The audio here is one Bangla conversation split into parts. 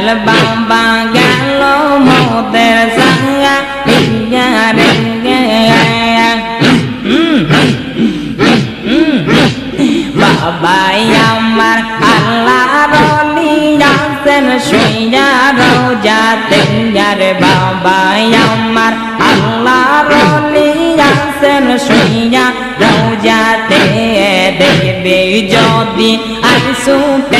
দয়াল বাবা গেল মোদের সাঙ্গা ইয়া রে বাবাই আমার আল্লাহ রলি আছেন শুইয়া রোজাতে রে বাবাই আমার আল্লাহ রলি আছেন শুইয়া রোজাতে দেখবে যদি আর সুটে যায়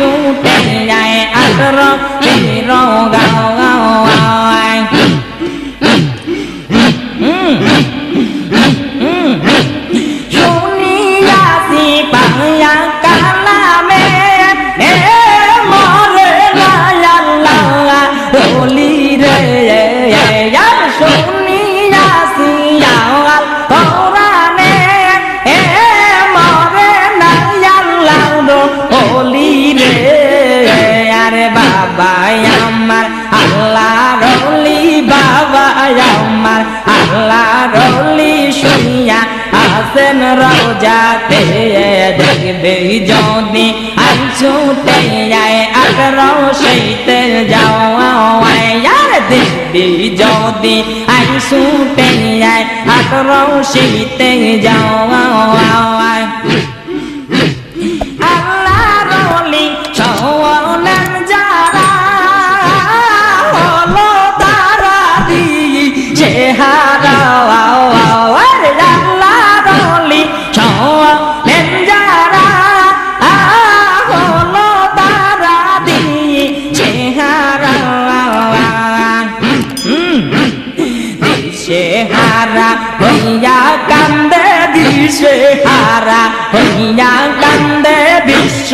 খাজা বাবা আল্লাহ রলি জানতেন এ রোজাতে আর দেখবে যদি আর সুটে যায় আঠারো শির গাওয়ায় আর দেখবে যদি আর সুটে যায় আঠারো শির গাওয়ায় শুনিয়াছি আল্লাহ রলি বাবা, আমার আল্লাহ রলি শুনিয়া আসেন রোজাতে দেখবে যদি ছুটে যায় আঠারো সেইতে যাওয়া আর দেখবে যদি ছুটে যায় আঠারো সেইতে যাওয়া দিশে হারা হইয়া কান্দে বিশ্ব,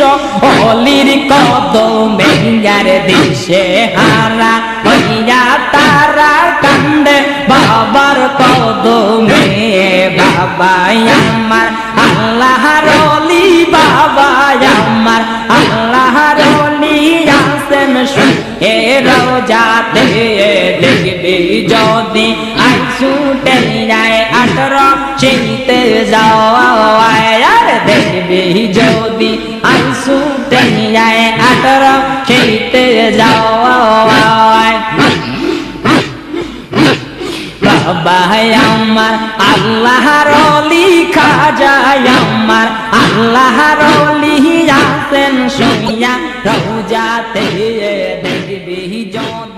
অলির কদমে যার দিশে হারা হইয়া তারা কান্দে বাবার কদমে। বাবা আমার আল্লাহ রলি বাবা আমার আল্লাহ রলি আসেন এ রোজাতে দেখবি যদি আই ছুটে যায় আঠারো চিনতে যাওয়ায় আর দেখবি যদি আই ছুটে যায় আঠারো চিনতে যাওয়ায় বাবা আমার আল্লাহ রলি খাজায় আমার আল্লাহ রলি আসেন শুইয়া রোজাতে দেখবি জন